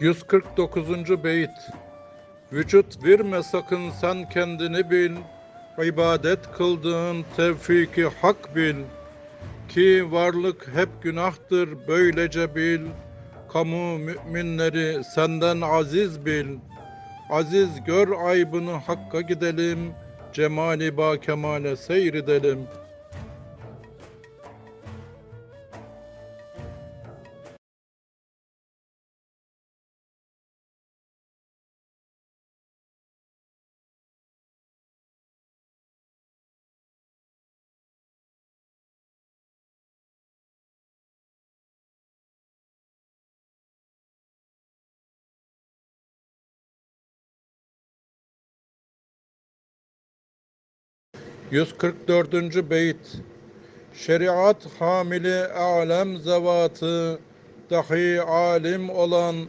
149. beyit Vücut verme sakın sen kendini bil. İbadet kıldığın tevfiki hak bil. Ki varlık hep günahtır böylece bil. Kamu müminleri senden aziz bil. Aziz gör aybını hakka gidelim. Cemali ba kemale seyredelim ...144. beyt Şeriat hamili alem zevatı Dahi alim olan